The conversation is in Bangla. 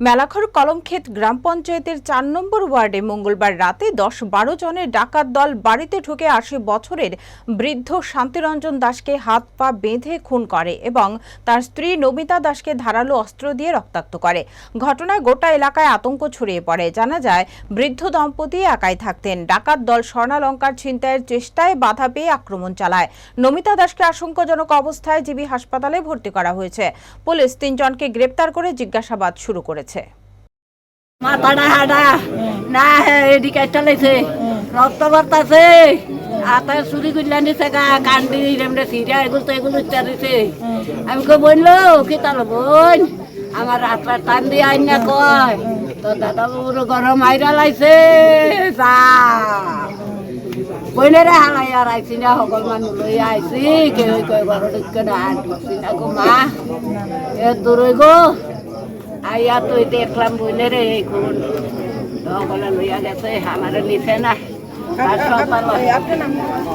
মেলাঘর কলমক্ষেত গ্রাম পঞ্চায়েতের চার নম্বর ওয়ার্ডে মঙ্গলবার রাতে দশ বারো জনের ডাকাত দল বাড়িতে ঢুকে আশি বছরের বৃদ্ধ শান্তিরঞ্জন দাসকে হাত পা বেঁধে খুন করে এবং তার স্ত্রী নমিতা দাসকে ধারালো অস্ত্র দিয়ে রক্তাক্ত করে। ঘটনায় গোটা এলাকায় আতঙ্ক ছড়িয়ে পড়ে। জানা যায়, বৃদ্ধ দম্পতি একাই থাকতেন। ডাকাত দল স্বর্ণালঙ্কার ছিনতাইয়ের চেষ্টায় বাধা পেয়ে আক্রমণ চালায়। নমিতা দাসকে আশঙ্কাজনক অবস্থায় জিবি হাসপাতালে ভর্তি করা হয়েছে। পুলিশ তিনজনকে গ্রেপ্তার করে জিজ্ঞাসাবাদ শুরু করেছে। হাডা না কান্দি তো এগুলো দিছে। আমি কি আমার হাতটা টান দিয়ে আইন না কয়। তো দাদা বাবুর গরম আইরা লাইছে, যা। হালাই আর আইসি না, সকল মানুষ লই আইসি কেউ কয় না না গো মা। এ গো আইয়া তুই দেখলাম বইলে রে এই কোন লইয়া গেছে আমার নিছে না আর।